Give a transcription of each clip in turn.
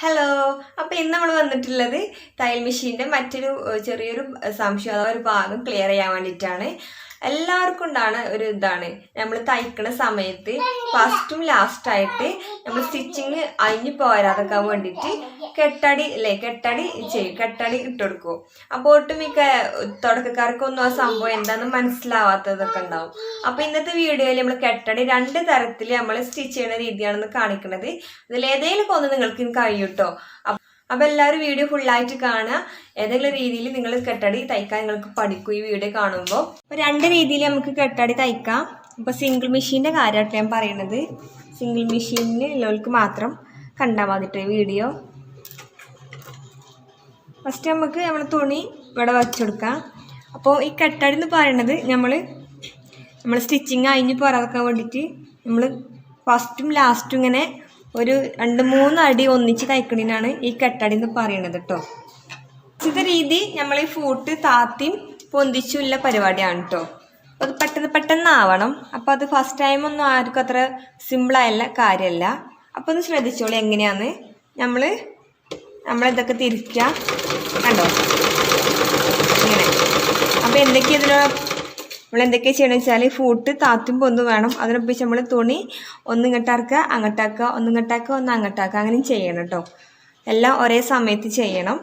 Hello അപ്പോൾ ഇന്ന് നമ്മൾ വന്നിട്ടുള്ളത് തയ്യൽ മെഷീന്റെ മറ്റൊരു ചെറിയൊരു സംശയം അഥവാ ഒരു ഭാഗം ക്ലിയർ ചെയ്യാൻ വേണ്ടിയിട്ടാണ്. എല്ലാവർക്കും ഉണ്ടാണ് ഒരു ഇതാണ്. നമ്മൾ തയ്ക്കണ സമയത്ത് ഫസ്റ്റും ലാസ്റ്റായിട്ട് നമ്മൾ സ്റ്റിച്ചിങ് അഴിഞ്ഞു പോരാതൊക്കെ വേണ്ടിയിട്ട് കെട്ടടി അല്ലേ കെട്ടടി ചെയ്യും കെട്ടടി ഇട്ടുകൊടുക്കും അപ്പോൾ ഒട്ടുമിക്ക തുടക്കക്കാർക്കൊന്നും ആ സംഭവം എന്താണെന്ന് മനസ്സിലാവാത്തതൊക്കെ ഉണ്ടാവും. അപ്പോൾ ഇന്നത്തെ വീഡിയോയിൽ നമ്മൾ കെട്ടടി രണ്ട് തരത്തിൽ നമ്മൾ സ്റ്റിച്ച് ചെയ്യുന്ന രീതിയാണെന്ന് കാണിക്കുന്നത് അതിൽ ഏതെങ്കിലും ഒന്ന് നിങ്ങൾക്ക് കഴിയൂട്ടോ. അപ്പോൾ എല്ലാവരും വീഡിയോ ഫുള്ളായിട്ട് കാണുക. ഏതെങ്കിലും രീതിയിൽ നിങ്ങൾ കെട്ടടി തയ്ക്കാൻ നിങ്ങൾക്ക് പഠിക്കും ഈ വീഡിയോ കാണുമ്പോൾ അപ്പോൾ രണ്ട് രീതിയിൽ നമുക്ക് കെട്ടടി തയ്ക്കാം. ഇപ്പോൾ സിംഗിൾ മെഷീന്റെ കാര്യമായിട്ട് ഞാൻ പറയണത്. സിംഗിൾ മെഷീനിൽ ഉള്ളവർക്ക് മാത്രം കണ്ടാൽ മതിട്ടോ വീഡിയോ ഫസ്റ്റ് നമുക്ക് നമ്മൾ തുണി ഇവിടെ വച്ചെടുക്കാം അപ്പോൾ ഈ കെട്ടടി എന്ന് പറയണത് നമ്മൾ നമ്മൾ സ്റ്റിച്ചിങ് അഴിഞ്ഞ് പോരാക്കാൻ വേണ്ടിയിട്ട് നമ്മൾ ഫസ്റ്റും ലാസ്റ്റും ഇങ്ങനെ ഒരു രണ്ട് മൂന്ന് അടി ഒന്നിച്ച് തയ്ക്കണതിനാണ് ഈ കെട്ടടി എന്ന് പറയണത് കേട്ടോ ഇത് രീതി നമ്മൾ ഈ ഫൂട്ട് താത്തിയും പൊന്തിച്ചുള്ള പരിപാടിയാണ് കേട്ടോ അത് പെട്ടെന്ന് പെട്ടെന്ന് ആവണം അപ്പോൾ അത് ഫസ്റ്റ് ടൈം ഒന്നും ആർക്കും അത്ര സിമ്പിളായല്ല കാര്യമല്ല അപ്പോൾ ഒന്ന് ശ്രദ്ധിച്ചോളൂ എങ്ങനെയാന്ന് നമ്മൾ നമ്മളിതൊക്കെ തിരിക്കുക കണ്ടോ? ഇങ്ങനെ. അപ്പോൾ എന്തൊക്കെയാണ് ഇതിന് നമ്മൾ എന്തൊക്കെയാ ചെയ്യണമെന്ന് വെച്ചാൽ ഫൂട്ട് താത്തും പൊന്നും വേണം. അതിനൊപ്പിച്ച് നമ്മൾ തുണി ഒന്ന് ഇങ്ങോട്ടാക്കുക അങ്ങോട്ടാക്കുക ഒന്ന് ഇങ്ങോട്ടാക്കുക ഒന്ന് അങ്ങോട്ടാക്കുക. അങ്ങനെയും ചെയ്യണം കേട്ടോ എല്ലാം ഒരേ സമയത്ത് ചെയ്യണം.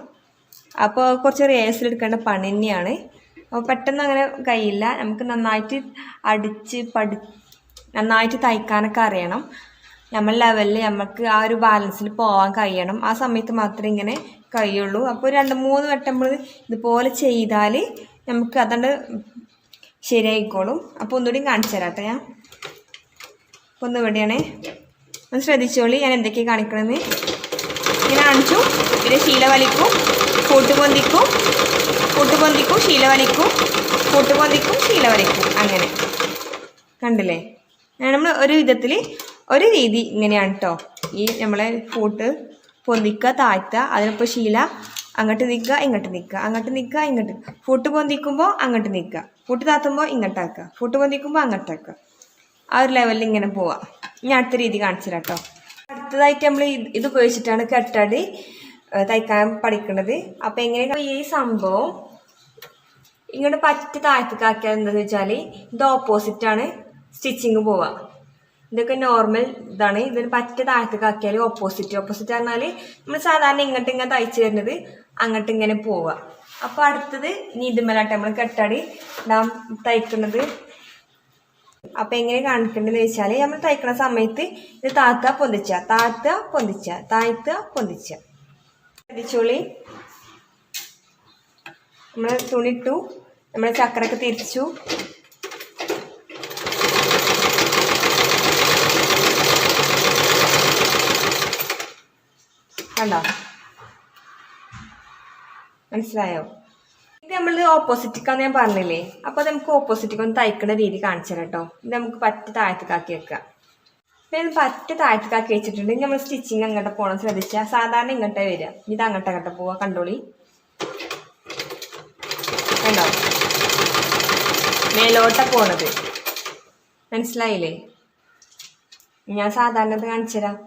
അപ്പോൾ കുറച്ച് റിഹേഴ്സൽ എടുക്കേണ്ട പണി തന്നെയാണ്. അപ്പോൾ പെട്ടെന്ന് അങ്ങനെ കഴിയില്ല. നമുക്ക് നന്നായിട്ട് അടിച്ച് പഠി നന്നായിട്ട് തയ്ക്കാനൊക്കെ അറിയണം. നമ്മൾ ലെവലിൽ നമുക്ക് ആ ഒരു ബാലൻസിൽ പോകാൻ കഴിയണം. ആ സമയത്ത് മാത്രമേ ഇങ്ങനെ കഴിയുള്ളൂ. അപ്പോൾ രണ്ട് മൂന്ന് വട്ടം നമ്മൾ ഇതുപോലെ ചെയ്താൽ നമുക്ക് അതുകൊണ്ട് ശരിയായിക്കോളും. അപ്പോൾ ഒന്നുകൂടി കാണിച്ചു തരാം കേട്ടോ ഞാൻ. അപ്പോൾ ഒന്ന് ഇവിടെയാണ്. ഒന്ന് ശ്രദ്ധിച്ചോളി ഞാൻ എന്തൊക്കെയാണ് കാണിക്കണമെന്ന് ഇങ്ങനെ കാണിച്ചു. പിന്നെ ശീല വലിക്കും കൂട്ടുപൊന്തിക്കും കൂട്ടുപൊന്തിക്കും ശീല വലിക്കും കൂട്ടുപൊന്തിക്കും ശീല വലിക്കും അങ്ങനെ. കണ്ടില്ലേ? നമ്മൾ ഒരു വിധത്തിൽ ഒരു രീതി ഇങ്ങനെയാണ് കേട്ടോ ഈ നമ്മളെ ഫൂട്ട് പൊന്തിക്കുക താഴ്ത്തുക അതിനൊപ്പം ശീല അങ്ങോട്ട് നിൽക്കുക ഇങ്ങോട്ട് നിൽക്കുക അങ്ങോട്ട് നിൽക്കുക ഇങ്ങോട്ട് ഫൂട്ട് പൊന്തിക്കുമ്പോൾ അങ്ങോട്ട് നിൽക്കുക. ഫൂട്ട് താത്തുമ്പോൾ ഇങ്ങോട്ടാക്കുക ഫൂട്ട് പൊന്തിക്കുമ്പോൾ അങ്ങോട്ടാക്കുക ആ ഒരു ലെവലിൽ ഇങ്ങനെ പോവാം. ഞാൻ അടുത്ത രീതി കാണിച്ചു കേട്ടോ അടുത്തതായിട്ട് നമ്മൾ ഇത് ഉപയോഗിച്ചിട്ടാണ് കെട്ടടി തയ്ക്കാൻ പഠിക്കുന്നത് അപ്പോൾ എങ്ങനെയാണ് ഈ സംഭവം? ഇങ്ങോട്ട് പറ്റി താഴത്തേക്കാക്കിയാൽ എന്താണെന്ന് വെച്ചാൽ ഇത് ഓപ്പോസിറ്റാണ് സ്റ്റിച്ചിങ് പോവുക ഇതൊക്കെ നോർമൽ ഇതാണ്. ഇതിന് പറ്റ താഴത്തേക്കാക്കിയാൽ ഓപ്പോസിറ്റ് ഓപ്പോസിറ്റ് പറഞ്ഞാൽ നമ്മൾ സാധാരണ ഇങ്ങോട്ട് ഇങ്ങനെ തയ്ച്ചു തരുന്നത് അങ്ങോട്ട് ഇങ്ങനെ പോവുക അപ്പോൾ അടുത്തത് ഇനി നമ്മൾ കെട്ടടി. നാം തയ്ക്കുന്നത് അപ്പോൾ എങ്ങനെ കാണിക്കേണ്ടതെന്ന് വെച്ചാൽ നമ്മൾ തയ്ക്കുന്ന സമയത്ത് ഇത് താത്ത പൊന്തിച്ച താത്ത പൊന്തിച്ച താഴ്ത്ത പൊന്തിച്ച. ശ്രദ്ധിച്ചോളി നമ്മൾ തുണിട്ടു നമ്മൾ ചക്രമൊക്കെ തിരിച്ചു. കണ്ടോ? മനസ്സിലായോ? ഇത് നമ്മൾ ഓപ്പോസിറ്റിക്കാന്ന് ഞാൻ പറഞ്ഞില്ലേ? അപ്പോൾ നമുക്ക് ഓപ്പോസിറ്റിക്ക് ഒന്ന് രീതി കാണിച്ചു തരാം കേട്ടോ ഇത് നമുക്ക് പറ്റ താഴത്തേക്കാക്കി വെക്കാം. പിന്നെ ഇത് പറ്റ താഴത്തേക്കാക്കി വെച്ചിട്ടുണ്ടെങ്കിൽ നമ്മൾ സ്റ്റിച്ചിങ് അങ്ങോട്ട് പോകണം ശ്രദ്ധിച്ചാൽ സാധാരണ ഇങ്ങോട്ടേ വരിക. ഇത് അങ്ങോട്ട് അങ്ങോട്ട് പോവാ. കണ്ടോളി? കണ്ടോ? മേലോട്ട പോണത്. മനസ്സിലായില്ലേ? ഞാൻ സാധാരണ ഇത് കാണിച്ചു തരാം.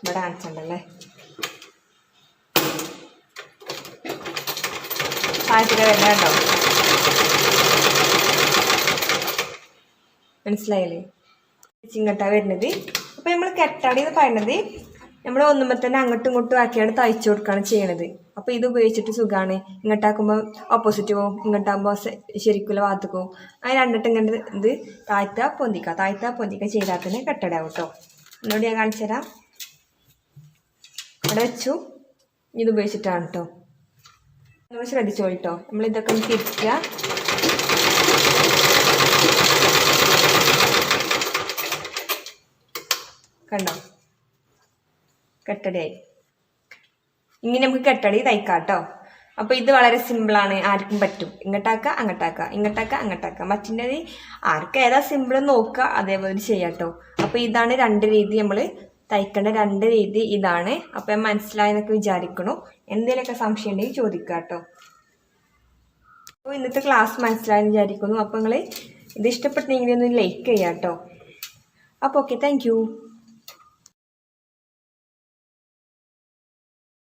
ഇവിടെ കാണിച്ചിട്ടുണ്ടല്ലേ? താഴത്തേക്ക് വരുന്ന കേട്ടോ മനസ്സിലായില്ലേ? ചിങ്ങട്ടാ വരുന്നത്. അപ്പോൾ നമ്മൾ കെട്ടാടി എന്ന് പറയുന്നത്. നമ്മൾ ഒന്നുമ്പോൾ തന്നെ അങ്ങോട്ടും ഇങ്ങോട്ടും ആക്കിയാണ് തയ്ച്ചു കൊടുക്കുകയാണ് ചെയ്യണത്. അപ്പോൾ ഇത് ഉപയോഗിച്ചിട്ട് സുഖമാണ് ഇങ്ങോട്ടാക്കുമ്പോൾ ഓപ്പോസിറ്റ് പോവും. ഇങ്ങോട്ടാകുമ്പോൾ ശരിക്കുള്ള ഭാഗത്ത് പോവും. അങ്ങനെ രണ്ടിട്ട് ഇങ്ങനെ ഇത് താഴ്ത്താ പൊന്തിക്കുക താഴ്ത്താ പൊന്തിക്കുക ചെയ്താൽ തന്നെ കെട്ടടാവും കേട്ടോ. എന്നോട് ഞാൻ കാണിച്ചു തരാം അവിടെ വെച്ചു. ഇത് ഉപയോഗിച്ചിട്ടാണ് കേട്ടോ. നമ്മൾ ശ്രദ്ധിച്ചോളൂ കേട്ടോ നമ്മൾ ഇതൊക്കെ ഒന്ന് തിരിക്കുക. കണ്ടോ? കെട്ടടിയായി. ഇങ്ങനെ നമുക്ക് കെട്ടടി തയ്ക്കാം കേട്ടോ അപ്പോൾ ഇത് വളരെ സിമ്പിളാണ് ആർക്കും പറ്റും. ഇങ്ങോട്ടാക്കുക അങ്ങോട്ടാക്കുക ഇങ്ങോട്ടാക്കുക അങ്ങോട്ടാക്കുക. മറ്റിന്റെ ആർക്കേതാ ഏതാ സിമ്പിൾ നോക്കുക അതേപോലെ ചെയ്യാം കേട്ടോ അപ്പോൾ ഇതാണ് രണ്ട് രീതി നമ്മൾ തയ്ക്കേണ്ട രണ്ട് രീതി ഇതാണ്. അപ്പം ഞാൻ മനസ്സിലായെന്നൊക്കെ വിചാരിക്കണു. എന്തെങ്കിലുമൊക്കെ സംശയം ഉണ്ടെങ്കിൽ ചോദിക്കുക കേട്ടോ അപ്പോൾ ഇന്നത്തെ ക്ലാസ് മനസ്സിലായെന്ന് വിചാരിക്കുന്നു. അപ്പോൾ നിങ്ങൾ ഇത് ഇഷ്ടപ്പെട്ടെങ്കിൽ ഒന്ന് ലൈക്ക് ചെയ്യാം കേട്ടോ അപ്പോൾ ഓക്കെ താങ്ക്